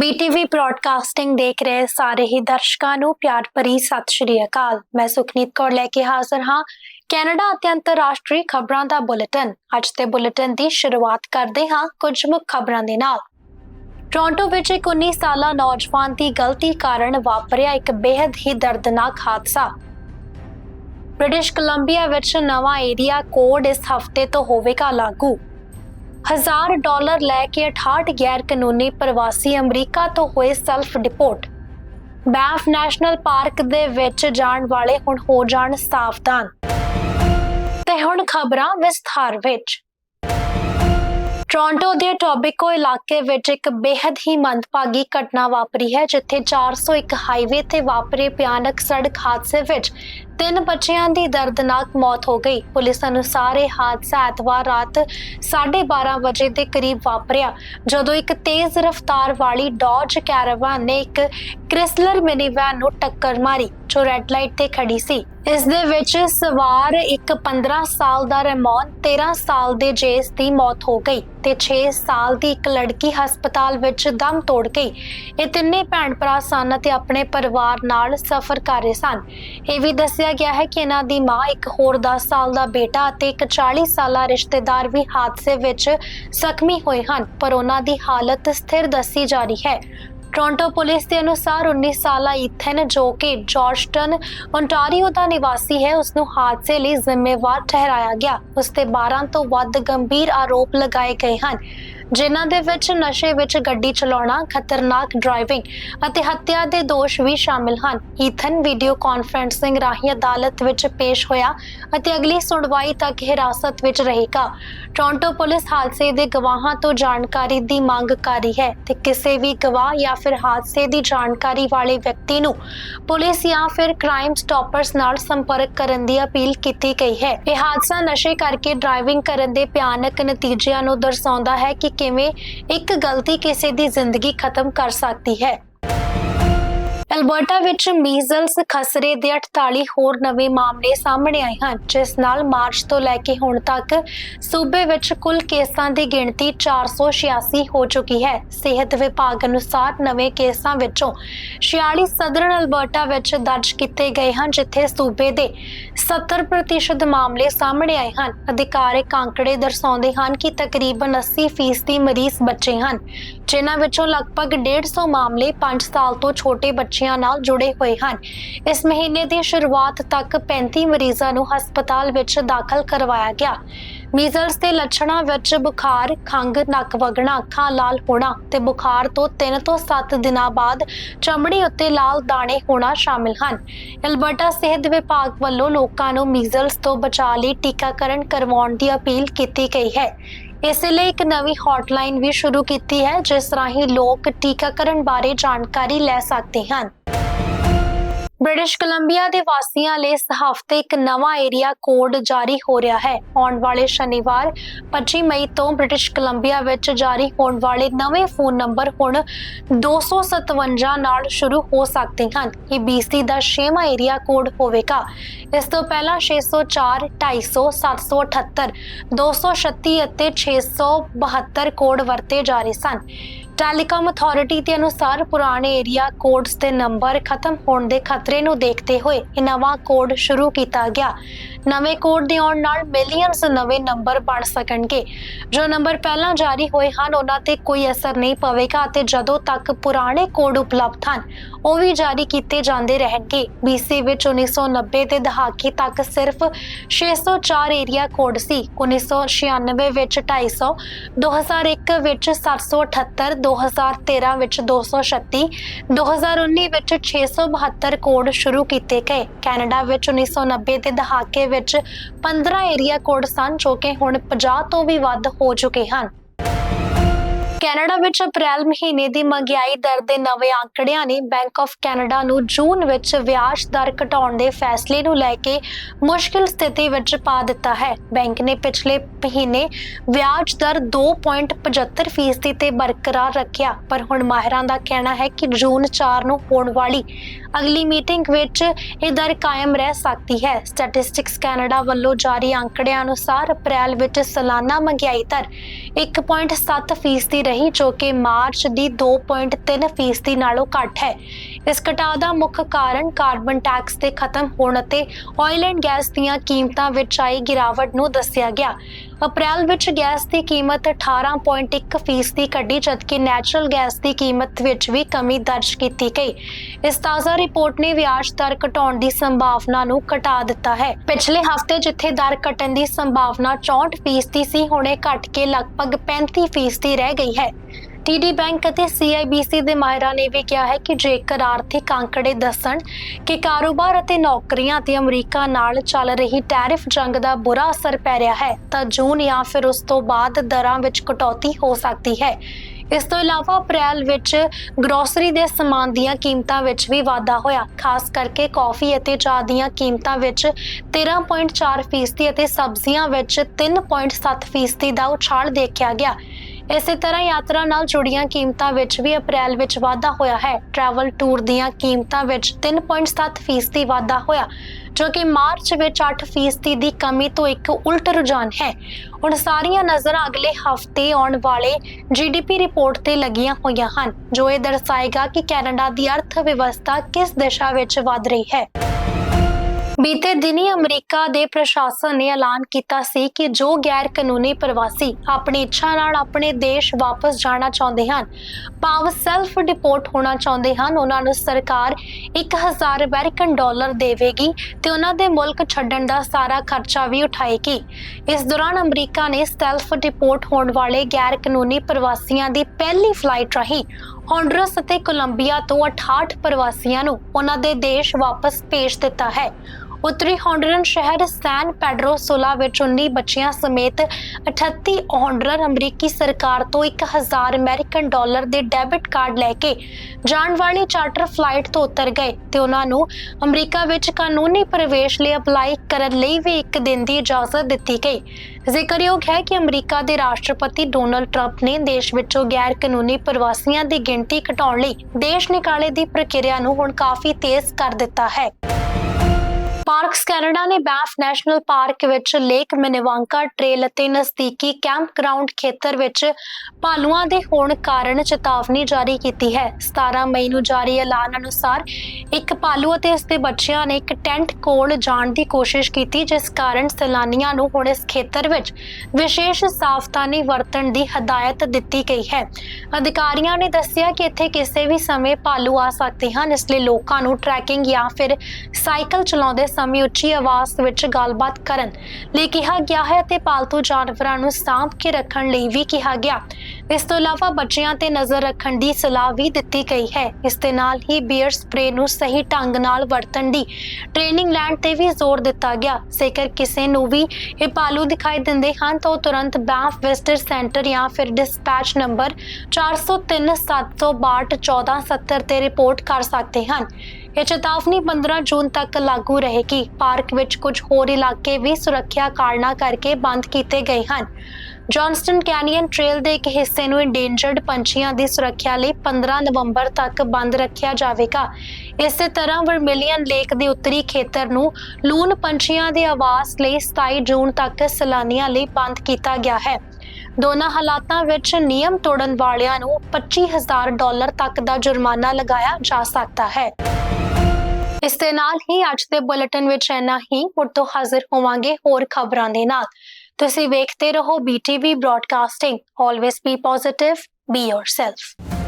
ਬੀਟੀਵੀ broadcasting ਦੇਖ ਰਹੇ ਸਾਰੇ ਹੀ ਦਰਸ਼ਕਾਂ ਨੂੰ ਪਿਆਰ ਭਰੀ ਸਤਿ ਸ਼੍ਰੀ ਅਕਾਲ। ਮੈਂ ਸੁਖਨੀਤ ਕੌਰ ਲੈ ਕੇ ਹਾਜ਼ਰ ਹਾਂ। ਕੈਨੇਡਾ ਅਤੇ ਅੰਤਰਰਾਸ਼ਟਰੀ ਖਬਰਾਂ ਦਾ ਬੁਲੇਟਿਨ। ਅੱਜ ਦੇ ਬੁਲੇਟਿਨ ਦੀ ਸ਼ੁਰੂਆਤ ਕਰਦੇ ਹਾਂ ਕੁਝ ਮੁੱਖ ਖਬਰਾਂ ਦੇ ਨਾਲ। ਟੋਰਾਂਟੋ ਵਿੱਚ ਇੱਕ 19 ਸਾਲਾ ਨੌਜਵਾਨ ਦੀ ਗਲਤੀ ਕਾਰਨ ਵਾਪਰਿਆ ਇੱਕ ਬੇहद ਹੀ ਦਰਦਨਾਕ ਹਾਦਸਾ। ਬ੍ਰਿਟਿਸ਼ ਕੋਲੰਬੀਆ ਵਿੱਚ ਨਵਾਂ ਏਰੀਆ ਕੋਡ ਇਸ ਹਫ਼ਤੇ ਤੋਂ ਹੋਵੇਗਾ ਲਾਗੂ। ਹਜ਼ਾਰ ਡਾਲਰ ਲੈ ਕੇ 68 ਗੈਰ ਕਾਨੂੰਨੀ ਪ੍ਰਵਾਸੀ ਅਮਰੀਕਾ ਤੋਂ ਹੋਏ ਸੈਲਫ ਡਿਪੋਰਟ ਬੈਫ ਨੈਸ਼ਨਲ ਪਾਰਕ ਦੇ ਵਿੱਚ ਜਾਣ ਵਾਲੇ ਹੁਣ ਹੋ ਜਾਣ ਸਾਵਧਾਨ। ਤੇ ਹੁਣ ਖਬਰਾਂ ਵਿਸਥਾਰ ਵਿੱਚ। ਟੋਰਾਂਟੋ ਦੇ ਟੋਬਿਕੋ ਇਲਾਕੇ ਵਿੱਚ ਇੱਕ ਬੇहद ਹੀ ਮੰਦਭਾਗੀ ਘਟਨਾ ਵਾਪਰੀ ਹੈ, ਜਿੱਥੇ 401 ਹਾਈਵੇ ਤੇ ਵਾਪਰੇ ਭਿਆਨਕ ਸੜਕ ਹਾਦਸੇ ਵਿੱਚ ਤਿੰਨ ਬੱਚਿਆਂ ਦੀ ਦਰਦਨਾਕ ਮੌਤ ਹੋ ਗਈ। ਪੁਲਿਸ ਅਨੁਸਾਰ ਇਹ ਹਾਦਸਾ ਐਤਵਾਰ ਰਾਤ 12:30 ਵਜੇ ਦੇ ਕਰੀਬ ਵਾਪਰਿਆ, ਜਦੋਂ ਇੱਕ ਤੇਜ਼ ਰਫ਼ਤਾਰ ਵਾਲੀ ਡੌਜ ਕੈਰਾਵਾਨ ਨੇ ਇੱਕ ਕ੍ਰਿਸਲਰ ਮਿਨੀਵੈਨ ਨੂੰ ਟੱਕਰ ਮਾਰੀ, ਜੋ ਰੈੱਡ ਲਾਈਟ ਤੇ ਖੜੀ ਸੀ। ਇਸ ਦੇ ਵਿੱਚ ਸਵਾਰ ਇੱਕ 15 ਸਾਲ ਦਾ ਰਹਿਮਾਨ 13 ਸਾਲ ਦੇ ਜੇਸ ਦੀ ਮੌਤ ਹੋ ਗਈ ਤੇ 6 ਸਾਲ ਦੀ ਇੱਕ ਲੜਕੀ ਹਸਪਤਾਲ ਵਿੱਚ ਦਮ ਤੋੜ ਗਈ। ਇਹ ਤਿੰਨੇ ਭੈਣ ਭਰਾ ਸਨ ਅਤੇ ਆਪਣੇ ਪਰਿਵਾਰ ਨਾਲ ਸਫ਼ਰ ਕਰ ਰਹੇ ਸਨ। ਇਹ ਵੀ ਦੱਸਿਆ ਗਿਆ ਹੈ ਕਿ ਇਹਨਾਂ ਦੀ ਮਾਂ ਇੱਕ ਹੋਰ 10 ਸਾਲ ਦਾ ਬੇਟਾ ਅਤੇ ਇੱਕ 40 ਸਾਲਾ ਰਿਸ਼ਤੇਦਾਰ ਵੀ ਹਾਦਸੇ ਵਿੱਚ ਜ਼ਖਮੀ ਹੋਏ ਹਨ, ਪਰ ਉਹਨਾਂ ਦੀ ਹਾਲਤ ਸਥਿਰ ਦੱਸੀ ਜਾ ਰਹੀ ਹੈ। ਟੋਰਾਂਟੋ ਪੁਲਿਸ ਦੇ ਅਨੁਸਾਰ 19 ਸਾਲਾ ਇਥਨ ਜੋ ਕਿ ਜਾਰਜਟਨ ਓਨਟਾਰੀਓ ਦਾ ਨਿਵਾਸੀ ਹੈ ਉਸ ਨੂੰ ਹਾਦਸੇ ਲਈ ਜ਼ਿੰਮੇਵਾਰ ਠਹਿਰਾਇਆ ਗਿਆ। ਉਸ ਤੇ 12 ਤੋਂ ਵੱਧ ਗੰਭੀਰ ਆਰੋਪ ਲਗਾਏ ਗਏ ਹਨ। ਜਿਨ੍ਹਾਂ ਦੇ ਵਿੱਚ ਨਸ਼ੇ ਵਿੱਚ ਗੱਡੀ ਚਲਾਉਣਾ, ਖਤਰਨਾਕ ਡਰਾਈਵਿੰਗ ਅਤੇ ਹੱਤਿਆ ਦੇ ਦੋਸ਼ ਵੀ ਸ਼ਾਮਿਲ ਹਨ। ਈਥਨ ਵੀਡੀਓ ਕਾਨਫਰੰਸਿੰਗ ਰਾਹੀਂ ਅਦਾਲਤ ਵਿੱਚ ਪੇਸ਼ ਹੋਇਆ ਅਤੇ ਅਗਲੀ ਸੁਣਵਾਈ ਤੱਕ ਹਿਰਾਸਤ ਵਿੱਚ ਰਹੇਗਾ। ਟੋਰਾਂਟੋ ਪੁਲਿਸ ਹਾਦਸੇ ਦੇ ਗਵਾਹਾਂ ਤੋਂ ਜਾਣਕਾਰੀ ਦੀ ਮੰਗ ਕਰ ਰਹੀ ਹੈ ਤੇ ਕਿਸੇ ਵੀ ਗਵਾਹ ਜਾਂ ਫਿਰ ਹਾਦਸੇ ਦੀ ਜਾਣਕਾਰੀ ਵਾਲੇ ਵਿਅਕਤੀ ਨੂੰ ਪੁਲਿਸ ਜਾਂ ਫਿਰ ਕ੍ਰਾਈਮ ਸਟਾਪਰਸ ਨਾਲ ਸੰਪਰਕ ਕਰਨ ਦੀ ਅਪੀਲ ਕੀਤੀ ਗਈ ਹੈ। ਇਹ ਹਾਦਸਾ ਨਸ਼ੇ ਕਰਕੇ ਡਰਾਈਵਿੰਗ ਕਰਨ ਦੇ ਭਿਆਨਕ ਨਤੀਜਿਆਂ ਨੂੰ ਦਰਸਾਉਂਦਾ ਹੈ ਕਿ ਕਿਵੇਂ ਇੱਕ ਗਲਤੀ ਕਿਸੇ ਦੀ ਜ਼ਿੰਦਗੀ ਖਤਮ ਕਰ ਸਕਦੀ ਹੈ। ਅਲਬਰਟਾ ਵਿੱਚ ਮੀਜ਼ਲਸ ਖਸਰੇ ਦੇ 48 ਹੋਰ ਨਵੇਂ ਮਾਮਲੇ ਸਾਹਮਣੇ ਆਏ ਹਨ, ਜਿਸ ਨਾਲ ਮਾਰਚ ਤੋਂ ਲੈ ਕੇ ਹੁਣ ਤੱਕ ਸੂਬੇ ਵਿੱਚ ਕੁੱਲ ਕੇਸਾਂ ਦੀ ਗਿਣਤੀ 486 ਹੋ ਚੁੱਕੀ ਹੈ। ਸਿਹਤ ਵਿਭਾਗ ਅਨੁਸਾਰ ਨਵੇਂ ਕੇਸਾਂ ਵਿੱਚੋਂ 46 ਸਦਰਨ ਅਲਬਰਟਾ ਵਿੱਚ ਦਰਜ ਕੀਤੇ ਗਏ ਹਨ, ਜਿੱਥੇ ਸੂਬੇ ਦੇ 70% ਮਾਮਲੇ ਸਾਹਮਣੇ ਆਏ ਹਨ। ਅਧਿਕਾਰਕ ਅੰਕੜੇ ਦਰਸਾਉਂਦੇ ਹਨ ਕਿ ਤਕਰੀਬਨ 80% ਮਰੀਜ਼ ਬੱਚੇ ਹਨ, ਜਿਨ੍ਹਾਂ ਵਿੱਚੋਂ ਲਗਭਗ 150 ਮਾਮਲੇ 5 ਸਾਲ ਤੋਂ ਛੋਟੇ ਬੱਚੇ ਬੱਚਿਆਂ ਨਾਲ ਜੁੜੇ ਹੋਏ ਹਨ ਇਸ ਮਹੀਨੇ ਦੀ ਸ਼ੁਰੂਆਤ ਤੱਕ 35 ਮਰੀਜ਼ਾਂ ਨੂੰ ਹਸਪਤਾਲ ਵਿੱਚ ਦਾਖਲ ਕਰਵਾਇਆ ਗਿਆ ਮੀਜ਼ਲਸ ਦੇ ਲੱਛਣਾਂ ਵਿੱਚ ਬੁਖਾਰ, ਖੰਘ, ਨੱਕ ਵਗਣਾ, ਅੱਖਾਂ ਲਾਲ ਹੋਣਾ ਤੇ ਬੁਖਾਰ ਤੋਂ 3 ਤੋਂ 7 ਦਿਨਾਂ ਬਾਅਦ ਚਮੜੀ ਉੱਤੇ ਲਾਲ ਦਾਣੇ ਹੋਣਾ ਸ਼ਾਮਿਲ ਹਨ। ਅਲਬਰਟਾ ਸਿਹਤ ਵਿਭਾਗ ਵੱਲੋਂ ਲੋਕਾਂ ਨੂੰ ਮੀਜ਼ਲਸ ਤੋਂ ਬਚਾਅ ਲਈ ਟੀਕਾਕਰਨ ਕਰਵਾਉਣ ਦੀ ਅਪੀਲ ਕੀਤੀ ਗਈ ਹੈ। ਇਸੇ ਲਈ ਇੱਕ ਨਵੀਂ ਹੌਟਲਾਈਨ ਵੀ ਸ਼ੁਰੂ ਕੀਤੀ ਹੈ, ਜਿਸ ਰਾਹੀਂ ਲੋਕ ਟੀਕਾਕਰਨ ਬਾਰੇ ਜਾਣਕਾਰੀ ਲੈ ਸਕਦੇ ਹਨ। ਬ੍ਰਿਟਿਸ਼ ਕੋਲੰਬੀਆ ਦੇ ਵਾਸੀਆਂ ਲਈ ਇਸ ਹਫ਼ਤੇ ਇੱਕ ਨਵਾਂ ਏਰੀਆ ਕੋਡ ਜਾਰੀ ਹੋ ਰਿਹਾ ਹੈ। ਆਉਣ ਵਾਲੇ ਸ਼ਨੀਵਾਰ 25 ਮਈ ਤੋਂ ਬ੍ਰਿਟਿਸ਼ ਕੋਲੰਬੀਆ ਵਿੱਚ ਜਾਰੀ ਹੋਣ ਵਾਲੇ ਨਵੇਂ ਫੋਨ ਨੰਬਰ ਹੁਣ 257 ਨਾਲ ਸ਼ੁਰੂ ਹੋ ਸਕਦੇ ਹਨ। ਇਹ BC ਦਾ 6ਵਾਂ ਏਰੀਆ ਕੋਡ ਹੋਵੇਗਾ। ਇਸ ਤੋਂ ਪਹਿਲਾਂ 604 250 778 236 ਅਤੇ 672 ਕੋਡ ਵਰਤੇ ਜਾ ਰਹੇ ਸਨ। ਟੈਲੀਕਾਮ ਅਥਾਰਟੀ ਦੇ ਅਨੁਸਾਰ ਪੁਰਾਣੇ ਏਰੀਆ ਕੋਡਸ ਦੇ ਨੰਬਰ ਖਤਮ ਹੋਣ ਦੇ ਖਤਰੇ ਨੂੰ ਦੇਖਦੇ ਹੋਏ ਇਹ ਨਵਾਂ ਕੋਡ ਸ਼ੁਰੂ ਕੀਤਾ ਗਿਆ। ਨਵੇਂ ਕੋਡ ਦੇ ਆਉਣ ਨਾਲ ਮਿਲੀਅਨਸ ਨਵੇਂ ਨੰਬਰ ਬਣ ਸਕਣਗੇ। ਜੋ ਨੰਬਰ ਪਹਿਲਾਂ ਜਾਰੀ ਹੋਏ ਹਨ, ਉਹਨਾਂ ਤੇ ਕੋਈ ਅਸਰ ਨਹੀਂ ਪਵੇਗਾ ਅਤੇ ਜਦੋਂ ਤੱਕ ਪੁਰਾਣੇ ਕੋਡ ਉਪਲਬਧ ਹਨ, ਉਹ ਵੀ ਜਾਰੀ ਕੀਤੇ ਜਾਂਦੇ ਰਹਿਣਗੇ। BC ਵਿੱਚ 1990 ਦੇ ਦਹਾਕੇ ਤੱਕ ਸਿਰਫ 604 ਏਰੀਆ ਕੋਡ ਸੀ। 1996 ਵਿੱਚ 250 2001 ਵਿੱਚ 778 2013 ਵਿੱਚ 236 2019 ਵਿੱਚ 672 ਕੋਡ ਸ਼ੁਰੂ ਕੀਤੇ ਗਏ। ਕੈਨੇਡਾ ਵਿੱਚ 1990 ਦੇ ਦਹਾਕੇ ਵਿੱਚ 15 ਏਰੀਆ ਕੋਡ ਸਨ ਜੋ ਕਿ ਹੁਣ 50 ਤੋਂ ਵੀ ਵੱਧ ਹੋ ਚੁੱਕੇ ਹਨ। ਕੈਨੇਡਾ ਵਿੱਚ ਅਪ੍ਰੈਲ ਮਹੀਨੇ ਦੀ ਮਹਿੰਗਾਈ ਦਰ ਦੇ ਨਵੇਂ ਅੰਕੜਿਆਂ ਨੇ ਬੈਂਕ ਆਫ ਕੈਨੇਡਾ ਨੂੰ ਜੂਨ ਵਿੱਚ ਵਿਆਜ ਦਰ ਘਟਾਉਣ ਦੇ ਫੈਸਲੇ ਨੂੰ ਲੈ ਕੇ ਮੁਸ਼ਕਿਲ ਸਥਿਤੀ ਵਿੱਚ ਪਾ ਦਿੱਤਾ ਹੈ। ਬੈਂਕ ਨੇ ਪਿਛਲੇ ਮਹੀਨੇ ਵਿਆਜ ਦਰ 2.75% ਤੇ ਬਰਕਰਾਰ ਰੱਖਿਆ, ਪਰ ਹੁਣ ਮਾਹਿਰਾਂ ਦਾ ਕਹਿਣਾ ਹੈ ਕਿ ਜੂਨ 4 ਨੂੰ ਹੋਣ ਵਾਲੀ ਅਗਲੀ ਮੀਟਿੰਗ ਵਿੱਚ ਇਹ ਦਰ ਕਾਇਮ ਰਹਿ ਸਕਦੀ ਹੈ। ਸਟੈਟਿਸਟਿਕਸ ਕੈਨੇਡਾ ਵੱਲੋਂ ਜਾਰੀ ਅੰਕੜਿਆਂ ਅਨੁਸਾਰ ਅਪ੍ਰੈਲ ਵਿੱਚ ਸਾਲਾਨਾ ਮਹਿੰਗਾਈ ਦਰ 1.7% ਫੀਸਦੀ ਰਹੀ ਜੋ ਕਿ ਮਾਰਚ ਦੀ 2.3 ਫੀਸਦੀ ਨਾਲੋਂ ਘੱਟ ਹੈ। ਇਸ ਘਟਾਅ ਦਾ ਮੁੱਖ ਕਾਰਨ ਕਾਰਬਨ ਟੈਕਸ ਦੇ ਖਤਮ ਹੋਣ ਅਤੇ ਆਇਲ ਐਂਡ ਗੈਸ ਦੀਆਂ ਕੀਮਤਾਂ ਵਿੱਚ ਆਈ ਗਿਰਾਵਟ ਨੂੰ ਦੱਸਿਆ ਗਿਆ। ਅਪ੍ਰੈਲ ਵਿੱਚ ਗੈਸ ਦੀ ਕੀਮਤ 18.1 ਫੀਸਦੀ ਘਟੀ ਜਦਕਿ ਨੈਚੁਰਲ ਗੈਸ ਦੀ ਕੀਮਤ ਵਿੱਚ ਵੀ ਕਮੀ ਦਰਜ ਕੀਤੀ ਗਈ। ਇਸ ਤਾਜ਼ਾ ਰਿਪੋਰਟ ਨੇ ਵਿਆਜ ਦਰ ਘਟਾਉਣ ਦੀ ਸੰਭਾਵਨਾ ਨੂੰ ਘਟਾ ਦਿੱਤਾ ਹੈ। ਪਿਛਲੇ ਹਫ਼ਤੇ ਜਿੱਥੇ ਦਰ ਘਟਣ ਦੀ ਸੰਭਾਵਨਾ 64 ਫੀਸਦੀ ਸੀ, ਹੁਣੇ ਘਟ ਕੇ ਲਗਭਗ 35 ਫੀਸਦੀ ਰਹਿ ਗਈ ਹੈ। ਟੀਡੀ ਬੈਂਕ ਅਤੇ ਸੀਆਈਬੀਸੀ ਦੇ ਮਾਹਿਰਾਂ ਨੇ ਵੀ ਕਿਹਾ ਹੈ ਕਿ ਜੇਕਰ ਆਰਥਿਕ ਅੰਕੜੇ ਦੱਸਣ ਕਿ ਕਾਰੋਬਾਰ ਅਤੇ ਨੌਕਰੀਆਂ ਤੇ ਅਮਰੀਕਾ ਨਾਲ ਚੱਲ ਰਹੀ ਟੈਰਿਫ ਜੰਗ ਦਾ ਬੁਰਾ ਅਸਰ ਪੈ ਰਿਹਾ ਹੈ, ਤਾਂ ਜੂਨ ਜਾਂ ਫਿਰ ਉਸ ਤੋਂ ਬਾਅਦ ਦਰਾਂ ਵਿੱਚ ਕਟੌਤੀ ਹੋ ਸਕਦੀ ਹੈ। ਇਸ ਤੋਂ ਇਲਾਵਾ ਅਪ੍ਰੈਲ ਵਿੱਚ ਗਰੋਸਰੀ ਦੇ ਸਮਾਨ ਦੀਆਂ ਕੀਮਤਾਂ ਵਿੱਚ ਵੀ ਵਾਧਾ ਹੋਇਆ, ਖਾਸ ਕਰਕੇ ਕਾਫੀ ਅਤੇ ਚਾਹ ਦੀਆਂ ਕੀਮਤਾਂ ਵਿੱਚ 13.4 ਫੀਸਦੀ ਅਤੇ ਸਬਜ਼ੀਆਂ ਵਿੱਚ 3.7 ਫੀਸਦੀ ਦਾ ਉਛਾਲ ਦੇਖਿਆ ਗਿਆ। ਇਸੇ ਤਰ੍ਹਾਂ ਯਾਤਰਾ ਨਾਲ ਜੁੜੀਆਂ ਕੀਮਤਾਂ ਵਿੱਚ ਵੀ ਅਪ੍ਰੈਲ ਵਿੱਚ ਵਾਧਾ ਹੋਇਆ ਹੈ। ਟਰੈਵਲ ਟੂਰ ਦੀਆਂ ਕੀਮਤਾਂ ਵਿੱਚ 3.7 ਫੀਸਦੀ ਵਾਧਾ ਹੋਇਆ, ਜੋ ਕਿ ਮਾਰਚ ਵਿੱਚ 8 ਫੀਸਦੀ ਦੀ ਕਮੀ ਤੋਂ ਇੱਕ ਉਲਟ ਰੁਝਾਨ ਹੈ। ਹੁਣ ਸਾਰੀਆਂ ਨਜ਼ਰਾਂ ਅਗਲੇ ਹਫ਼ਤੇ ਆਉਣ ਵਾਲੇ ਜੀਡੀਪੀ ਰਿਪੋਰਟ ਤੇ ਲੱਗੀਆਂ ਹੋਈਆਂ ਹਨ, ਜੋ ਇਹ ਦਰਸਾਏਗਾ ਕਿ ਕੈਨੇਡਾ ਦੀ ਅਰਥ ਵਿਵਸਥਾ ਕਿਸ ਦਿਸ਼ਾ ਵਿੱਚ ਵਧ ਰਹੀ ਹੈ। ਬੀਤੇ ਦਿਨੀ ਅਮਰੀਕਾ ਦੇ ਪ੍ਰਸ਼ਾਸਨ ਨੇ ਐਲਾਨ ਕੀਤਾ ਸੀ ਕਿ ਜੋ ਗੈਰ ਕਾਨੂੰਨੀ ਪ੍ਰਵਾਸੀ ਆਪਣੀ ਇੱਛਾ ਨਾਲ ਆਪਣੇ ਦੇਸ਼ ਵਾਪਸ ਜਾਣਾ ਚਾਹੁੰਦੇ ਹਨ, ਭਾਵ ਸੈਲਫ ਡਿਪੋਰਟ ਹੋਣਾ ਚਾਹੁੰਦੇ ਹਨ, ਉਹਨਾਂ ਨੂੰ ਸਰਕਾਰ 1000 ਅਮਰੀਕਨ ਡਾਲਰ ਦੇਵੇਗੀ ਤੇ ਉਹਨਾਂ ਦੇ ਮੁਲਕ ਛੱਡਣ ਦਾ ਸਾਰਾ ਖਰਚਾ ਵੀ ਉਠਾਏਗੀ। ਇਸ ਦੌਰਾਨ ਅਮਰੀਕਾ ਨੇ ਸੈਲਫ ਡਿਪੋਰਟ ਹੋਣ ਵਾਲੇ ਗੈਰ ਕਾਨੂੰਨੀ ਪ੍ਰਵਾਸੀਆਂ ਦੀ ਪਹਿਲੀ ਫਲਾਈਟ ਰਾਹੀਂ ਹੌਂਡਰਸ ਅਤੇ ਕੋਲੰਬੀਆ ਤੋਂ 68 ਪ੍ਰਵਾਸੀਆਂ ਨੂੰ ਉਹਨਾਂ ਦੇ ਦੇਸ਼ ਵਾਪਸ ਭੇਜ ਦਿੱਤਾ ਹੈ। ਉੱਤਰੀ ਹੌਂਡਰਨ ਸ਼ਹਿਰ ਸੈਨ ਪੈਡਰੋ ਸੁਲਾ ਵਿੱਚ 19 ਬੱਚਿਆਂ ਸਮੇਤ 38 ਹੌਂਡਰਰ ਅਮਰੀਕੀ ਸਰਕਾਰ ਤੋਂ 1000 ਅਮਰੀਕਨ ਡਾਲਰ ਦੇ ਡੈਬਿਟ ਕਾਰਡ ਲੈ ਕੇ ਜਾਣ ਵਾਲੀ ਚਾਰਟਰ ਫਲਾਈਟ ਤੋਂ ਉਤਰ ਗਏ ਤੇ ਉਹਨਾਂ ਨੂੰ ਅਮਰੀਕਾ ਵਿੱਚ ਕਾਨੂੰਨੀ ਪ੍ਰਵੇਸ਼ ਲਈ ਅਪਲਾਈ ਕਰਨ ਲਈ ਵੀ ਇੱਕ ਦਿਨ ਦੀ ਇਜਾਜ਼ਤ ਦਿੱਤੀ ਗਈ। ਜ਼ਿਕਰਯੋਗ ਹੈ ਕਿ ਅਮਰੀਕਾ ਦੇ ਰਾਸ਼ਟਰਪਤੀ ਡੋਨਲਡ ਟਰੰਪ ਨੇ ਦੇਸ਼ ਵਿੱਚੋਂ ਗੈਰ ਕਾਨੂੰਨੀ ਪ੍ਰਵਾਸੀਆਂ ਦੀ ਗਿਣਤੀ ਘਟਾਉਣ ਲਈ ਦੇਸ਼ ਨਿਕਾਲੇ ਦੀ ਪ੍ਰਕਿਰਿਆ ਨੂੰ ਹੁਣ ਕਾਫੀ ਤੇਜ਼ ਕਰ ਦਿੱਤਾ ਹੈ। ਪਾਰਕਸ ਕੈਨੇਡਾ ਨੇ ਬੈਫ ਨੈਸ਼ਨਲ ਪਾਰਕ ਵਿੱਚ ਲੇਕ ਮਿਨੇਵਾਂਕਾ ਟ੍ਰੇਲ ਅਤੇ ਨਜ਼ਦੀਕੀ ਕੈਂਪ ਗਰਾਊਂਡ ਖੇਤਰ ਵਿੱਚ ਭਾਲੂਆਂ ਦੇ ਹੋਣ ਕਾਰਨ ਚੇਤਾਵਨੀ ਜਾਰੀ ਕੀਤੀ ਹੈ। 17 ਮਈ ਨੂੰ ਜਾਰੀ ਐਲਾਨ ਅਨੁਸਾਰ ਇੱਕ ਭਾਲੂ ਅਤੇ ਉਸ ਦੇ ਬੱਚਿਆਂ ਨੇ ਇੱਕ ਟੈਂਟ ਕੋਲ ਜਾਣ ਦੀ ਕੋਸ਼ਿਸ਼ ਕੀਤੀ, ਜਿਸ ਕਾਰਨ ਸੈਲਾਨੀਆਂ ਨੂੰ ਹੁਣ ਇਸ ਖੇਤਰ ਵਿੱਚ ਵਿਸ਼ੇਸ਼ ਸਾਵਧਾਨੀ ਵਰਤਣ ਦੀ ਹਦਾਇਤ ਦਿੱਤੀ ਗਈ ਹੈ। ਅਧਿਕਾਰੀਆਂ ਨੇ ਦੱਸਿਆ ਕਿ ਇੱਥੇ ਕਿਸੇ ਵੀ ਸਮੇਂ ਭਾਲੂ ਆ ਸਕਦੇ ਹਨ, ਇਸ ਲਈ ਲੋਕਾਂ ਨੂੰ ਟਰੈਕਿੰਗ ਜਾਂ ਫਿਰ ਸਾਈਕਲ ਚਲਾਉਂਦੇ ਸਮੇਂ ਉੱਚੀ ਆਵਾਜ਼ ਵਿੱਚ ਗੱਲਬਾਤ ਕਰਨ ਲਈ ਕਿਹਾ ਗਿਆ ਹੈ ਤੇ ਪਾਲਤੂ ਜਾਨਵਰਾਂ ਨੂੰ ਸਾਂਭ ਕੇ ਰੱਖਣ ਲਈ ਵੀ ਕਿਹਾ ਗਿਆ। ਇਸ ਤੋਂ ਇਲਾਵਾ ਬੱਚਿਆਂ ਤੇ ਨਜ਼ਰ ਰੱਖਣ ਦੀ ਸਲਾਹ ਵੀ ਦਿੱਤੀ ਗਈ ਹੈ। ਇਸ ਦੇ ਨਾਲ ਹੀ ਬੀਅਰ ਸਪਰੇ ਨੂੰ ਸਹੀ ਢੰਗ ਨਾਲ ਵਰਤਣ ਦੀ ਟ੍ਰੇਨਿੰਗ ਲੈਣ ਤੇ ਵੀ ਜ਼ੋਰ ਦਿੱਤਾ ਗਿਆ। ਜੇਕਰ ਕਿਸੇ ਨੂੰ ਵੀ ਇਹ ਪਾਲੂ ਦਿਖਾਈ ਦਿੰਦੇ ਹਨ, ਤਾਂ ਉਹ ਤੁਰੰਤ ਬੈਂਫ ਵਿਜ਼ਟਰ ਸੈਂਟਰ ਜਾਂ ਫਿਰ ਡਿਸਪੈਚ ਨੰਬਰ 4037621470 ਤੇ ਰਿਪੋਰਟ ਕਰ ਸਕਦੇ ਹਨ। ਇਹ ਚੇਤਾਵਨੀ 15 ਜੂਨ ਤੱਕ ਲਾਗੂ ਰਹੇਗੀ। ਪਾਰਕ ਵਿੱਚ ਕੁਝ ਹੋਰ ਇਲਾਕੇ ਵੀ ਸੁਰੱਖਿਆ ਕਾਰਨਾਂ ਕਰਕੇ ਬੰਦ ਕੀਤੇ ਗਏ ਹਨ। ਜੌਨਸਟਨ ਕੈਨੀਅਨ ਟ੍ਰੇਲ ਦੇ ਇੱਕ ਹਿੱਸੇ ਨੂੰ ਇੰਡੇਂਜਰਡ ਪੰਛੀਆਂ ਦੀ ਸੁਰੱਖਿਆ ਲਈ 15 ਨਵੰਬਰ ਤੱਕ ਬੰਦ ਰੱਖਿਆ ਜਾਵੇਗਾ। ਇਸੇ ਤਰ੍ਹਾਂ ਵਰਮਿਲੀਅਨ ਲੇਕ ਦੇ ਉੱਤਰੀ ਖੇਤਰ ਨੂੰ ਲੂਨ ਪੰਛੀਆਂ ਦੇ ਆਵਾਸ ਲਈ 27 ਜੂਨ ਤੱਕ ਸੈਲਾਨੀਆਂ ਲਈ ਬੰਦ ਕੀਤਾ ਗਿਆ ਹੈ। ਦੋਨਾਂ ਹਾਲਾਤਾਂ ਵਿੱਚ ਨਿਯਮ ਤੋੜਨ ਵਾਲਿਆਂ ਨੂੰ 25000 ਡਾਲਰ ਤੱਕ ਦਾ ਜੁਰਮਾਨਾ ਲਗਾਇਆ ਜਾ ਸਕਦਾ ਹੈ। ਇਸ ਦੇ ਨਾਲ ਹੀ ਅੱਜ ਦੇ ਬੁਲੇਟਿਨ ਵਿੱਚ ਇੰਨਾ ਹੀ ਮੁੜ ਤੋਂ ਹਾਜ਼ਰ ਹੋਵਾਂਗੇ ਹੋਰ ਖਬਰਾਂ ਦੇ ਨਾਲ। ਤੁਸੀਂ ਵੇਖਦੇ ਰਹੋ BTV broadcasting always be positive be yourself